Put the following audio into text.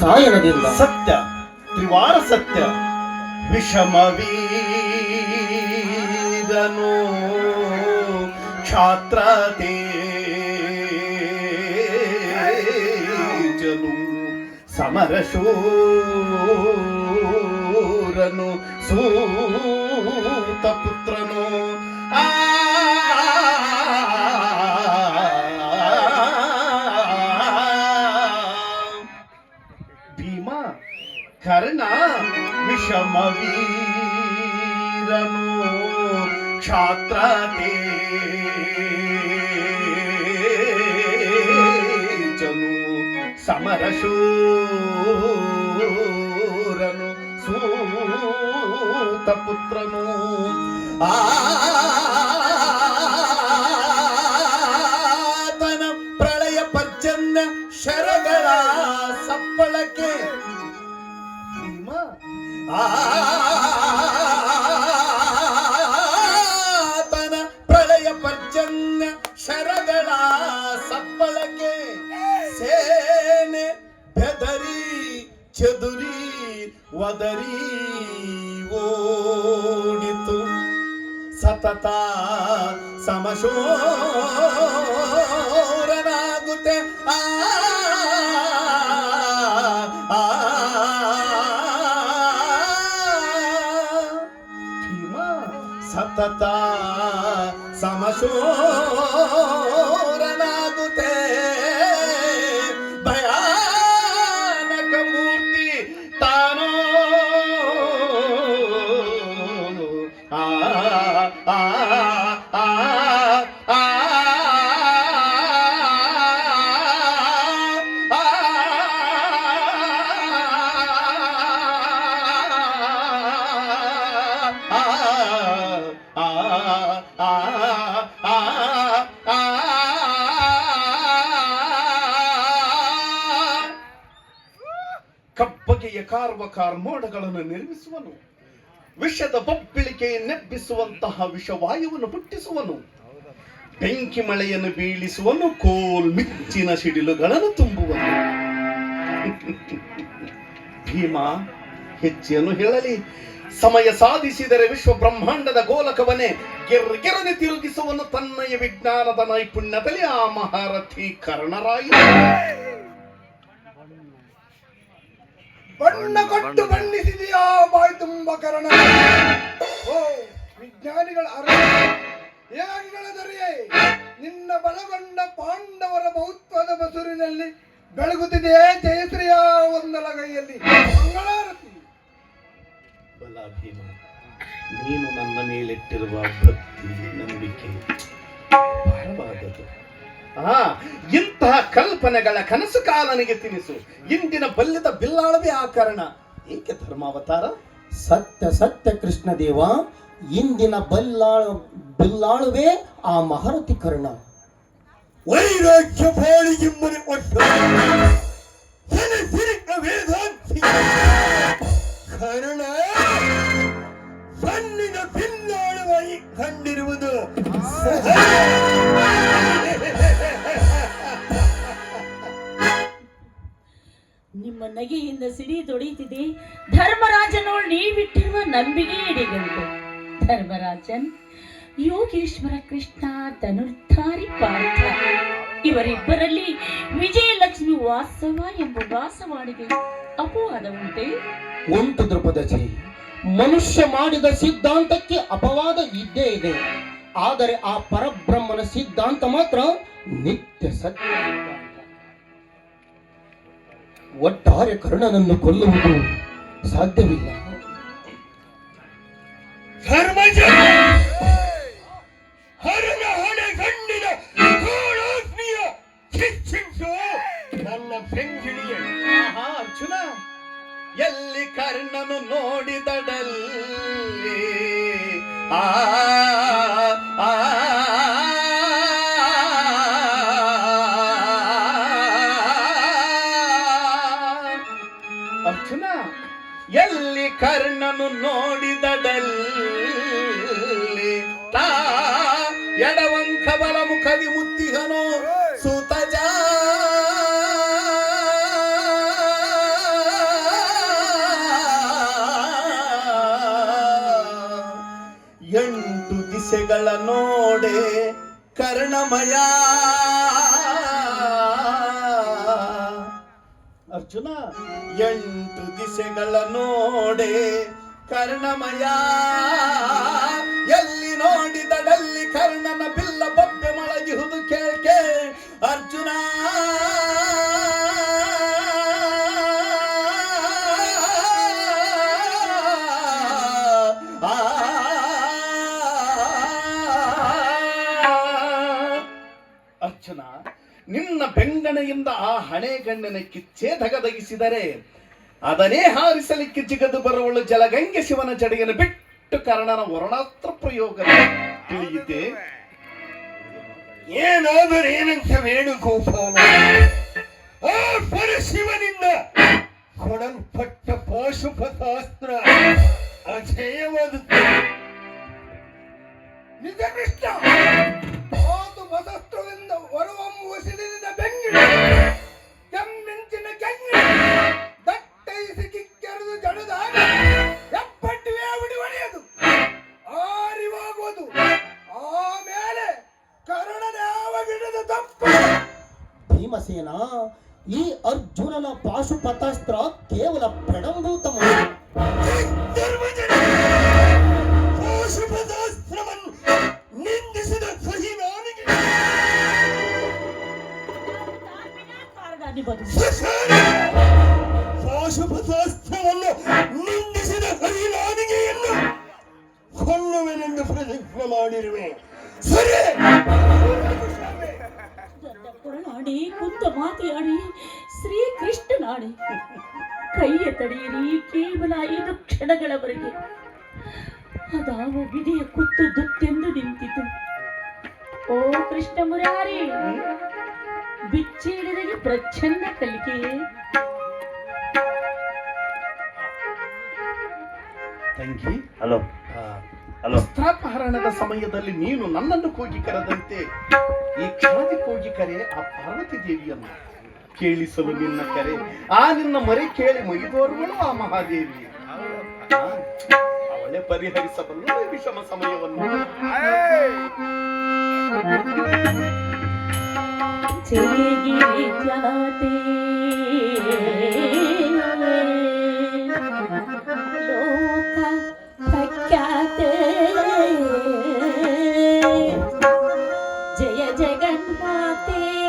ಸಾಯನದಿಂದ ಸತ್ಯ ತ್ರಿವಾರ ಸತ್ಯ. ವಿಷಮವೀದನು ಕ್ಷಾತ್ರ ತೇಜನು ಸಮರಶೂರನು ಸೂತ ಪುತ್ರನು ಆ ಕ್ಷಾತ್ರ ತೇಜನು ಸಮರಶೂರನು ಸೂತ ಪುತ್ರನು ಆತನ ಪ್ರಳಯ ಪರ್ಜನ್ಯ ಶರಗಳ ಸಪ್ಪಳಕ್ಕೆ ಭೀಮ ಆತನ ಸೇನೆ ಬೆದರಿ ಚದುರಿ ವದರಿ ಓಡಿತು ಸತತ ಸಮಶೋರನಾಗುತ್ತೆ ಆ ಸತತ ಸಮಶೋರನಾಗುತ್ತೆ ಕಪ್ಪಗೆಯ ಕಾರ್ವ ಕಾರ್ಮೋಡಗಳನ್ನು ನಿರ್ಮಿಸುವನು. ವಿಷದ ಬೊಬ್ಬಿಳಿಕೆಯನ್ನೆಬ್ಬಿಸುವಂತಹ ವಿಷವಾಯುವನ್ನು ಪುಟ್ಟಿಸುವನು ಬೆಂಕಿ ಮಳೆಯನ್ನು ಬೀಳಿಸುವನು, ಕೋಲ್ ಮಿಚ್ಚಿನ ಸಿಡಿಲುಗಳನ್ನು ತುಂಬುವನು. ಭೀಮ, ಹೆಚ್ಚೆಯನ್ನು ಹೇಳಲಿ. ಸಮಯ ಸಾಧಿಸಿದರೆ ವಿಶ್ವ ಬ್ರಹ್ಮಾಂಡದ ಗೋಲಕವನ್ನೇ ಗೆರ್ಗೆರನೆ ತಿರುಗಿಸುವನು ತನ್ನಯ ವಿಜ್ಞಾನದ ನೈಪುಣ್ಯದಲ್ಲಿ ಆ ಮಹಾರಥಿ ಕರ್ಣರಾಯ ಬಣ್ಣ ಕೊಟ್ಟು ಬಣ್ಣಿಸಿದೆಯಾ ಬಾಯಿ ತುಂಬ ಕರ್ಣ ಓ ವಿಜ್ಞಾನಿಗಳ ದೊರೆಯೇ, ನಿನ್ನ ಬಲಗೊಂಡ ಪಾಂಡವರ ಬಹುತ್ವದ ಬಸುರಿನಲ್ಲಿ ಬೆಳಗುತ್ತಿದೆಯೇ ಜಯಶ್ರೀಯ ಒಂದಲ ಕೈಯಲ್ಲಿ ಮಂಗಳಾರತಿ. ಬಲ ಭೀಮ ನೀನು ನನ್ನ ಮೇಲಿಟ್ಟಿರುವ ಭಕ್ತಿ ನಂಬಿಕೆ ಬಹಳವಾದದ್ದು ಆ ಇಂತಹ ಕಲ್ಪನೆಗಳ ಕನಸು ಕಾಲನಿಗೆ ತಿನಿಸು. ಇಂದಿನ ಬಲ್ಯದ ಬಿಲ್ಲಾಳವೇ ಆ ಕಾರಣ. ಏಕೆ ಧರ್ಮಾವತಾರ? ಸತ್ಯ ಸತ್ಯ ಕೃಷ್ಣ ದೇವ ಇಂದಿನ ಬಲ್ಲಾಳು ಬಿಲ್ಲಾಳುವೆ ಆ ಮಹಾರಥಿ ಕರ್ಣ. ವೈರಾಗ್ಯ ಬಾಳಿ ಒಟ್ಟು. ಕೊಟ್ಟು ಕರ್ಣ ಕಂಡಿರುವುದು. ನಿಮ್ಮ ನಗೆಯಿಂದ ಸಿಡಿ ತೊಡೆಯುತ್ತಿದೆ ಧರ್ಮರಾಜನು ನೀವಿಟ್ಟಿರುವ ನಂಬಿಕೆ ಇಡಿಗಂಟು ಧರ್ಮರಾಜನ್ ಯೋಗೇಶ್ವರ ಕೃಷ್ಣ ಧನುರ್ಧಾರಿ ಪಾರ್ಥ ಇವರಿಬ್ಬರಲ್ಲಿ ವಿಜಯಲಕ್ಷ್ಮಿ ವಾಸ್ತವ ಎಂಬ ವಾಸವಾಣಿಗೆ ಅಪವಾದ ಉಂಟೆ ಉಂಟು ಮನುಷ್ಯ ಮಾಡಿದ ಸಿದ್ಧಾಂತಕ್ಕೆ ಅಪವಾದ ಇದ್ದೇ ಇದೆ. ಆದರೆ ಆ ಪರಬ್ರಹ್ಮನ ಸಿದ್ಧಾಂತ ಮಾತ್ರ ನಿತ್ಯ ಸತ್ಯ ಒಟ್ಟಾರೆ ಕರ್ಣನನ್ನು ಕೊಲ್ಲುವುದು ಸಾಧ್ಯವಿಲ್ಲ. ಆ ನೋಡೆ ಕರ್ಣಮಯ. ಅರ್ಜುನ ಎಂಟು ದಿಸೆಗಳ ನೋಡೆ ಕರ್ಣಮಯ. ಹಣೆಗಣ್ಣಿನ ಕಿಚ್ಚೆ ಧಗಧಗಿಸಿದರೆ ಅದನ್ನೇ ಹಾರಿಸಲಿಕ್ಕೆ ಜಿಗದು ಬರುವಳು ಜಲಗಂಗೆ ಶಿವನ ಜಡೆಯನ್ನು ಬಿಟ್ಟು ಕರ್ಣನ ವರ್ಣಾಸ್ತ್ರ ಪ್ರಯೋಗ ತಿಳಿಯಿತೆ ಏನಾದರೂ ಏನಂತ ವೇಣುಗೋಪಾಲ? ಆ ಪರಶಿವನಿಂದ ಕೊಡಲ್ಪಟ್ಟ ಪಾಶುಪತಾಸ್ತ್ರ ಅಜಯವಾದ ನಿಜ ಕೃಷ್ಣ. ಭೀಮಸೇನ ಈ ಅರ್ಜುನನ ಪಾಶುಪತಾಸ್ತ್ರ ಕೇವಲ ಪ್ರಣಂಭೂತ ಪಾಶುಪತಾಸ್ತ್ರವನ್ನು ನಿಂದಿಸಿದ ಹರಿನಾನಿಗೆಯನ್ನು ಕೊಲ್ಲುವೆನೆಂದು ಪ್ರತಿಜ್ಞೆ ಮಾಡಿರುವೆ. ಸರಿ? ಕೊರಳಾಡಿ ಕುಂತ ಮಾತೆಯಾಡಿ ಶ್ರೀ ಕೃಷ್ಣನಾಡಿ ಕೈಯ ತಡೆಯಿರಿ, ಕೇವಲ ಐದು ಕ್ಷಣಗಳವರೆಗೆ. ಅದಾವ ವಿಧಿಯ ಕುತ್ತು ದುತ್ತೆಂದು ನಿಂತಿತು. ಓ ಕೃಷ್ಣ ಮುರಾರಿ, ಬಿಚ್ಚಿಡಿದಗೆ ಪ್ರಚಂಡ ಕಲಿಕೆ. ತಂಗಿ ಹಲೋ. ಹಲೋ. ವಸ್ತ್ರಾಪಹರಣದ ಸಮಯದಲ್ಲಿ ನೀನು ನನ್ನನ್ನು ಕೂಗಿ ಕರೆದಂತೆ ಈ ಕ್ಷಣದಿ ಕೂಗಿ ಕರೆ ಆ ಪಾರ್ವತಿ ದೇವಿಯನ್ನು ಕೇಳಿಸಲು ನಿನ್ನ ಕರೆ. ಆ ನಿನ್ನ ಮರೆ ಕೇಳಿ ಮೈದೋರುಗಳು ಆ ಮಹಾದೇವಿ. ಅವಳೆ ಪರಿಹರಿಸಬಲ್ಲ ವಿಷಮ ಸಮಯವನ್ನು. ಚಳಿಗಿರಿ ಜಾತೆ ಜಗನ್ಮಾತೆ ಭಕ್ತಿ